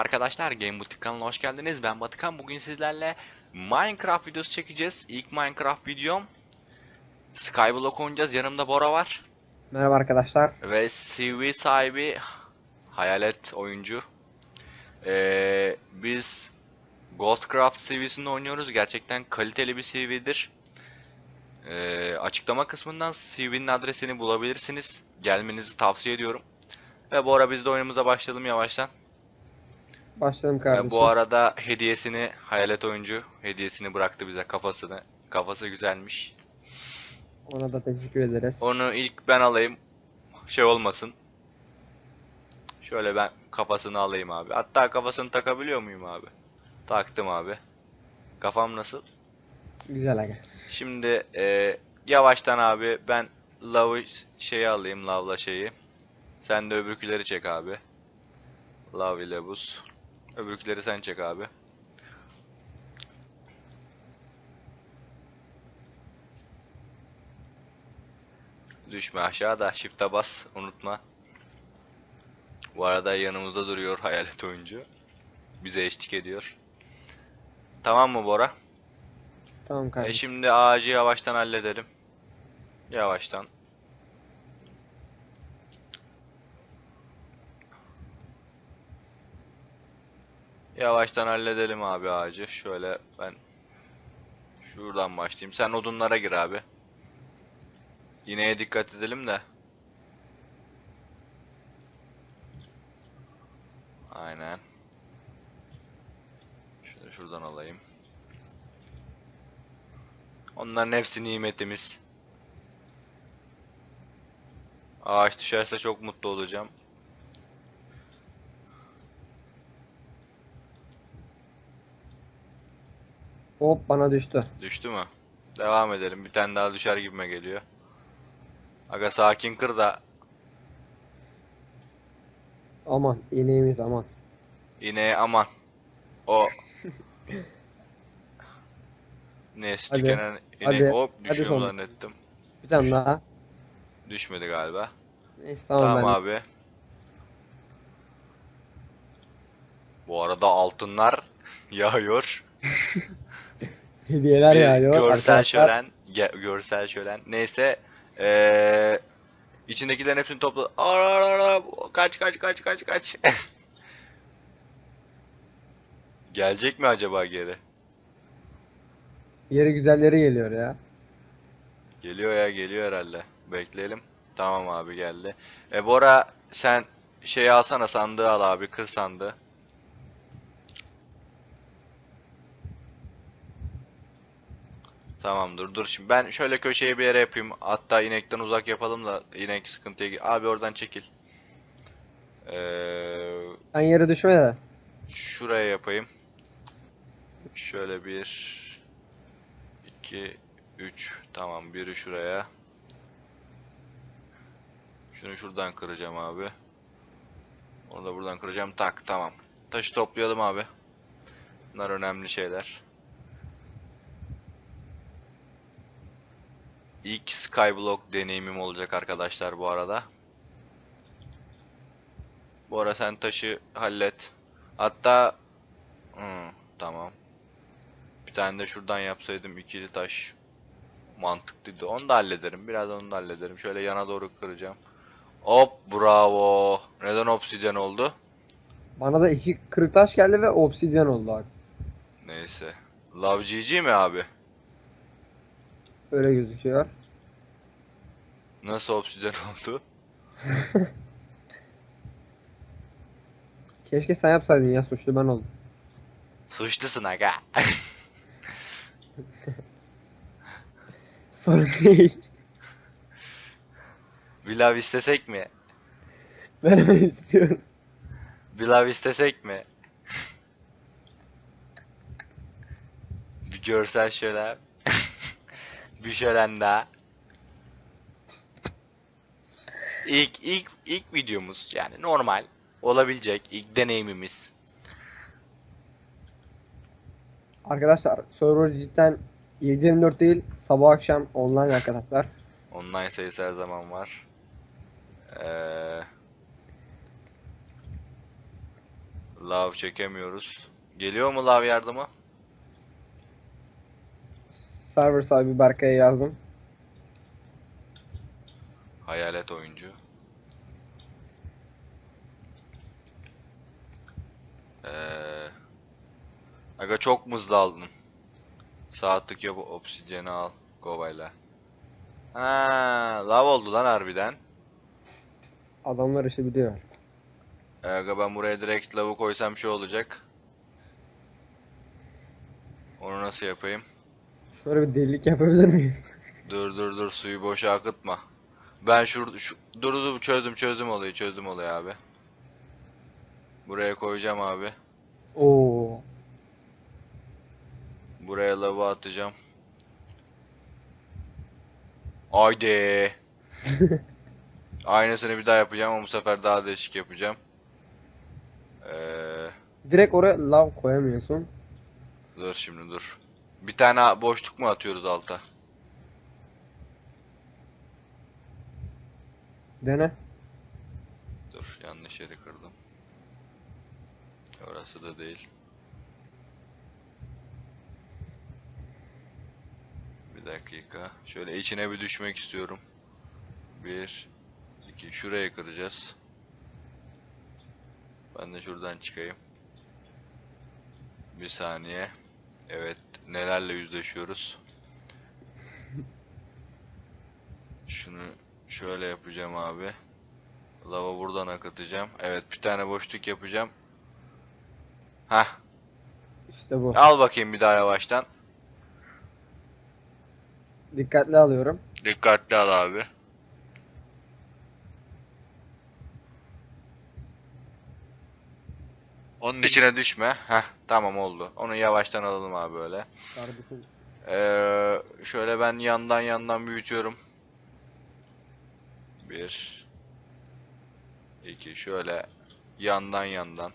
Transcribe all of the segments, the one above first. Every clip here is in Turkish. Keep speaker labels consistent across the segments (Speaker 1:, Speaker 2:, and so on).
Speaker 1: arkadaşlar, Game Butik kanalına hoş geldiniz. Ben Batıkan. Bugün sizlerle Minecraft videosu çekeceğiz. İlk Minecraft videom. Skyblock oynayacağız. Yanımda Bora var.
Speaker 2: Merhaba arkadaşlar.
Speaker 1: Ve CV sahibi Hayalet oyuncu. Ee, biz Ghostcraft CV'sinde oynuyoruz. Gerçekten kaliteli bir CV'dir. Ee, açıklama kısmından CV'nin adresini bulabilirsiniz. Gelmenizi tavsiye ediyorum. Ve bu ara biz de oyunumuza başlayalım yavaştan.
Speaker 2: Başlayalım kardeşim.
Speaker 1: bu arada hediyesini Hayalet oyuncu hediyesini bıraktı bize kafasını. Kafası güzelmiş.
Speaker 2: Ona da teşekkür ederiz.
Speaker 1: Onu ilk ben alayım. Şey olmasın. Şöyle ben kafasını alayım abi. Hatta kafasını takabiliyor muyum abi? Taktım abi. Kafam nasıl?
Speaker 2: Güzel aga.
Speaker 1: Şimdi e, yavaştan abi ben lavı şeyi alayım lavla şeyi. Sen de öbürküleri çek abi. Lav ile buz. Öbürküleri sen çek abi. Düşme aşağıda shift'e bas unutma. Bu arada yanımızda duruyor hayalet oyuncu. Bize eşlik ediyor. Tamam mı Bora?
Speaker 2: Tamam
Speaker 1: E
Speaker 2: kardeşim.
Speaker 1: şimdi ağacı yavaştan halledelim. Yavaştan. Yavaştan halledelim abi ağacı. Şöyle ben şuradan başlayayım. Sen odunlara gir abi. Yineye dikkat edelim de. Aynen. Şöyle şuradan alayım. Onların hepsi nimetimiz. Ağaç düşerse çok mutlu olacağım.
Speaker 2: Hop bana düştü.
Speaker 1: Düştü mü? Devam edelim. Bir tane daha düşer gibime geliyor. Aga sakin kır da
Speaker 2: Aman ineğimiz aman.
Speaker 1: ineğe aman. O Neyse
Speaker 2: Hadi,
Speaker 1: tükenen inek
Speaker 2: hadi,
Speaker 1: hop
Speaker 2: hadi
Speaker 1: düşüyor
Speaker 2: sonra.
Speaker 1: zannettim.
Speaker 2: Bir tane daha.
Speaker 1: Düşmedi galiba.
Speaker 2: Neyse tamam,
Speaker 1: Tamam
Speaker 2: ben.
Speaker 1: abi. Bu arada altınlar yağıyor.
Speaker 2: Hediyeler
Speaker 1: Bir
Speaker 2: yağıyor.
Speaker 1: görsel
Speaker 2: arkadaşlar.
Speaker 1: şölen, ge- görsel şölen. Neyse, eee içindekilerin hepsini topla. Ara ara ara kaç kaç kaç kaç kaç. Gelecek mi acaba geri?
Speaker 2: Yeri güzelleri geliyor ya.
Speaker 1: Geliyor ya, geliyor herhalde. Bekleyelim. Tamam abi geldi. E Bora sen şey alsana sandığı al abi, kır sandığı. Tamamdır. Dur şimdi. Ben şöyle köşeye bir yere yapayım. Hatta inekten uzak yapalım da inek sıkıntıya abi oradan çekil. Ee,
Speaker 2: Sen yere düşme de.
Speaker 1: şuraya yapayım. Şöyle bir iki üç. Tamam biri şuraya. Şunu şuradan kıracağım abi. Onu da buradan kıracağım. Tak tamam. Taşı toplayalım abi. Bunlar önemli şeyler İlk Skyblock deneyimim olacak arkadaşlar bu arada. Bu ara sen taşı hallet. Hatta hmm, tamam. Bir tane de şuradan yapsaydım ikili taş mantıklıydı. Onu da hallederim. Biraz onu da hallederim. Şöyle yana doğru kıracağım. Hop bravo. Neden obsidyen oldu?
Speaker 2: Bana da iki kırık taş geldi ve obsidyen oldu abi.
Speaker 1: Neyse. Love GG mi abi?
Speaker 2: Öyle gözüküyor.
Speaker 1: Nasıl obsidyen oldu?
Speaker 2: Keşke sen yapsaydın ya suçlu ben oldum.
Speaker 1: Suçlusun aga.
Speaker 2: Sorun değil.
Speaker 1: İstesek mi?
Speaker 2: Ben hemen istiyorum.
Speaker 1: Bir lav istesek mi? bir görsel şölen. Bir şölen daha. İlk ilk ilk videomuz yani normal olabilecek ilk deneyimimiz.
Speaker 2: Arkadaşlar server cidden 7-24 değil sabah akşam online arkadaşlar.
Speaker 1: Online sayısı her zaman var. Ee, Lav çekemiyoruz. Geliyor mu lav yardımı?
Speaker 2: Server sahibi Berkay'a yazdım.
Speaker 1: Hayalet oyuncu. Ee, aga çok mızlı aldın. Sağ tık yap obsidyeni al kovayla. Ha, lav oldu lan harbiden.
Speaker 2: Adamlar işi biliyor.
Speaker 1: Ee, Aga ben buraya direkt lavı koysam şey olacak. Onu nasıl yapayım?
Speaker 2: Şöyle bir delilik yapabilir miyim?
Speaker 1: Dur dur dur suyu boşa akıtma. Ben şurada şu dur dur çözdüm çözdüm olayı çözdüm olayı abi. Buraya koyacağım abi.
Speaker 2: Oo.
Speaker 1: Buraya lavı atacağım. Haydi. Aynısını bir daha yapacağım ama bu sefer daha değişik yapacağım. Ee,
Speaker 2: Direkt oraya lav koyamıyorsun.
Speaker 1: dur şimdi dur. Bir tane boşluk mu atıyoruz alta?
Speaker 2: Dene.
Speaker 1: Dur yanlış yeri kırdım. Orası da değil. Bir dakika. Şöyle içine bir düşmek istiyorum. Bir, iki. Şuraya kıracağız. Ben de şuradan çıkayım. Bir saniye. Evet. Nelerle yüzleşiyoruz? Şunu şöyle yapacağım abi. Lava buradan akıtacağım. Evet bir tane boşluk yapacağım. Hah.
Speaker 2: İşte bu.
Speaker 1: Al bakayım bir daha yavaştan.
Speaker 2: Dikkatli alıyorum.
Speaker 1: Dikkatli al abi. Onun içine düşme. Heh tamam oldu. Onu yavaştan alalım abi böyle.
Speaker 2: Kardeşim.
Speaker 1: Ee, şöyle ben yandan yandan büyütüyorum. Bir. iki şöyle yandan yandan.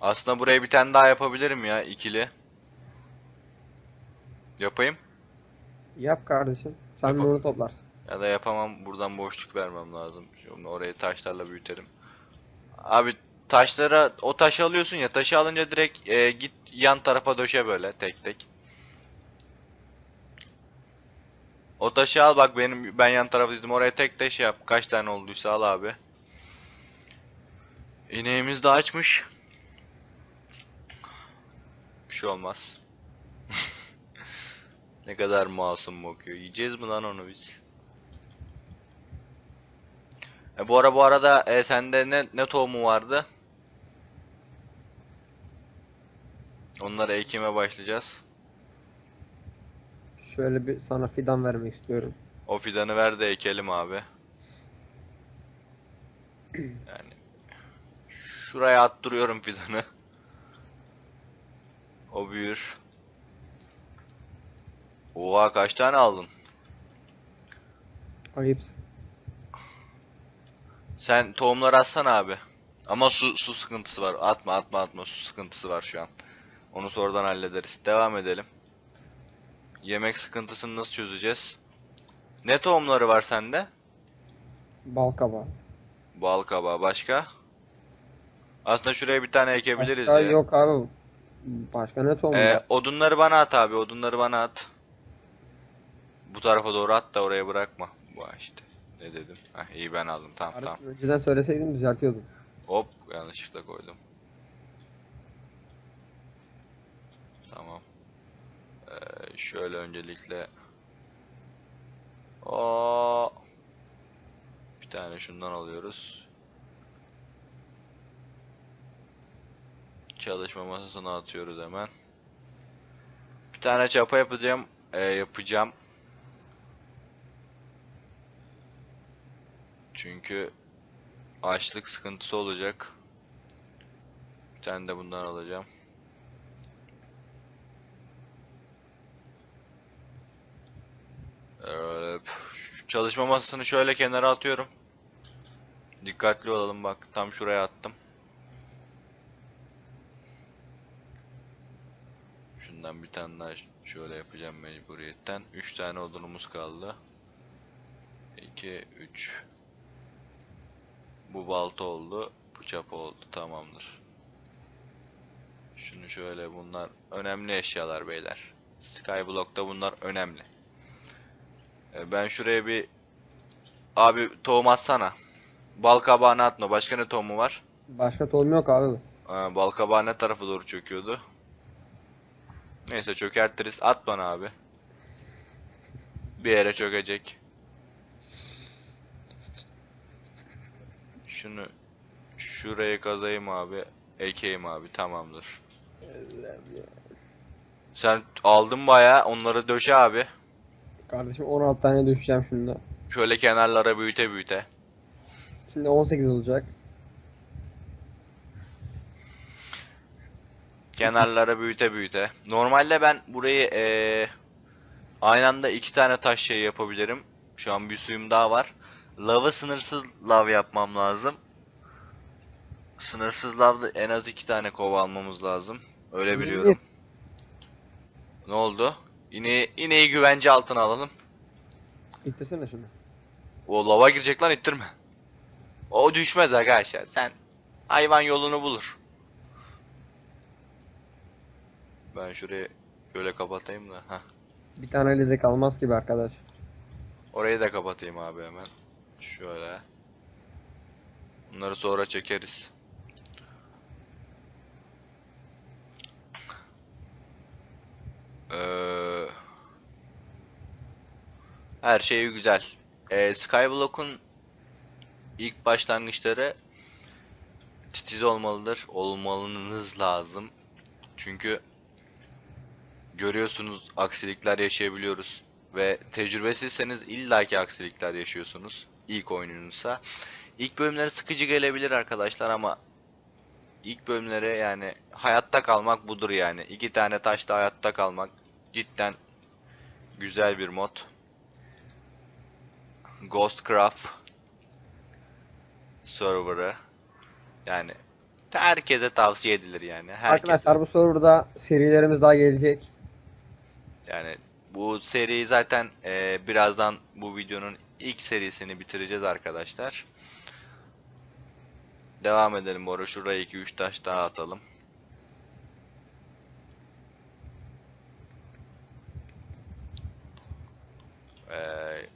Speaker 1: Aslında buraya bir tane daha yapabilirim ya ikili. Yapayım.
Speaker 2: Yap kardeşim. Sen
Speaker 1: Yapalım.
Speaker 2: onu toplarsın.
Speaker 1: Ya da yapamam. Buradan boşluk vermem lazım. Şimdi orayı taşlarla büyütelim. Abi taşlara o taşı alıyorsun ya. Taşı alınca direkt e, git yan tarafa döşe böyle tek tek. O taşı al bak benim ben yan tarafa dedim oraya tek tek şey yap. Kaç tane olduysa al abi. İneğimiz de açmış. Bir şey olmaz. Ne kadar masum bakıyor. Yiyeceğiz mi lan onu biz? E, bu ara bu arada e, sende ne ne tohumu vardı? Onları ekime başlayacağız.
Speaker 2: Şöyle bir sana fidan vermek istiyorum.
Speaker 1: O fidanı ver de ekelim abi. Yani şuraya attırıyorum fidanı. O büyür. Oha kaç tane aldın?
Speaker 2: Ayıp.
Speaker 1: Sen tohumları atsana abi. Ama su su sıkıntısı var. Atma atma atma su sıkıntısı var şu an. Onu sonradan hallederiz. Devam edelim. Yemek sıkıntısını nasıl çözeceğiz? Ne tohumları var sende?
Speaker 2: Bal kabağı.
Speaker 1: Bal kabağı başka? Aslında şuraya bir tane ekebiliriz
Speaker 2: Başka
Speaker 1: ya.
Speaker 2: yok abi. Başka ne tohumu
Speaker 1: Ee,
Speaker 2: var?
Speaker 1: odunları bana at abi. Odunları bana at. Bu tarafa doğru at da oraya bırakma. Bu işte. Ne dedim? Heh, iyi ben aldım. Tamam tamam.
Speaker 2: Kardeşim, Önceden söyleseydin düzeltiyordum.
Speaker 1: Hop yanlışlıkla koydum. Tamam. Ee, şöyle öncelikle o bir tane şundan alıyoruz. Çalışma masasına atıyoruz hemen. Bir tane çapa yapacağım. Ee, yapacağım. Çünkü açlık sıkıntısı olacak. Bir tane de bundan alacağım. Çalışma masasını şöyle kenara atıyorum. Dikkatli olalım bak tam şuraya attım. Şundan bir tane daha şöyle yapacağım mecburiyetten. 3 tane odunumuz kaldı. 2 3 Bu balta oldu. Bu çapa oldu. Tamamdır. Şunu şöyle bunlar önemli eşyalar beyler. Skyblock'ta bunlar önemli. E, Ben şuraya bir abi tohum atsana. Bal kabağını atma. Başka ne tohumu var?
Speaker 2: Başka tohum yok abi.
Speaker 1: Aa, bal kabağı ne tarafa doğru çöküyordu? Neyse çökertiriz. At bana abi. Bir yere çökecek. Şunu şuraya kazayım abi. Ekeyim abi. Tamamdır. Sen aldın bayağı. Onları döşe abi.
Speaker 2: Kardeşim 16 tane düşeceğim şimdi.
Speaker 1: Şöyle kenarlara büyüte büyüte.
Speaker 2: Şimdi 18 olacak.
Speaker 1: Kenarlara büyüte büyüte. Normalde ben burayı eee aynı anda iki tane taş şey yapabilirim. Şu an bir suyum daha var. Lavı sınırsız lav yapmam lazım. Sınırsız lavda en az iki tane kova almamız lazım. Öyle biliyorum. Ne oldu? İneği, ineği güvence altına alalım.
Speaker 2: İttirsene şunu.
Speaker 1: O lava girecek lan ittirme. O düşmez arkadaşlar. Sen hayvan yolunu bulur. Ben şurayı böyle kapatayım da. Heh.
Speaker 2: Bir tane de kalmaz gibi arkadaş.
Speaker 1: Orayı da kapatayım abi hemen. Şöyle. Bunları sonra çekeriz. Ee, her şey güzel. Ee, Skyblock'un ilk başlangıçları titiz olmalıdır. Olmalınız lazım. Çünkü görüyorsunuz aksilikler yaşayabiliyoruz ve tecrübesizseniz illaki aksilikler yaşıyorsunuz ilk oyununuzsa. İlk bölümleri sıkıcı gelebilir arkadaşlar ama ilk bölümlere yani hayatta kalmak budur yani. İki tane taşla hayatta kalmak cidden güzel bir mod. Ghostcraft serverı yani herkese tavsiye edilir yani. Herkese.
Speaker 2: Arkadaşlar bu serverda serilerimiz daha gelecek.
Speaker 1: Yani bu seri zaten eee, birazdan bu videonun ilk serisini bitireceğiz arkadaşlar. Devam edelim bu ara. Şuraya 2-3 taş daha atalım. Eee,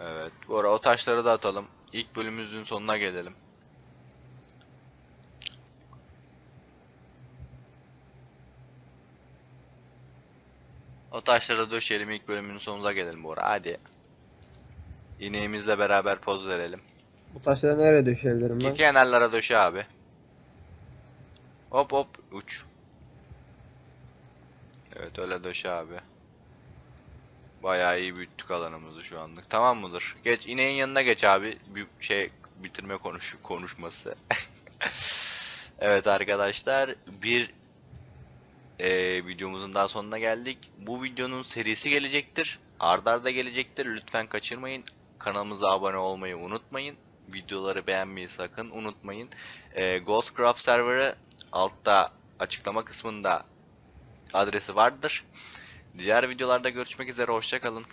Speaker 1: Evet. Bu ara o taşları da atalım. İlk bölümümüzün sonuna gelelim. O taşları döşeyelim. ilk bölümün sonuna gelelim bu ara. Hadi. İneğimizle beraber poz verelim.
Speaker 2: Bu taşları nereye döşeyebilirim ben?
Speaker 1: İki kenarlara döşe abi. Hop hop uç. Evet öyle döşe abi. Bayağı iyi büyüttük alanımızı şu anlık. Tamam mıdır? Geç ineğin yanına geç abi. Bir şey bitirme konuş konuşması. evet arkadaşlar bir eee, videomuzun daha sonuna geldik. Bu videonun serisi gelecektir. Ardarda arda gelecektir. Lütfen kaçırmayın. Kanalımıza abone olmayı unutmayın. Videoları beğenmeyi sakın unutmayın. Eee Ghostcraft serverı altta açıklama kısmında adresi vardır. Diğer videolarda görüşmek üzere. Hoşçakalın.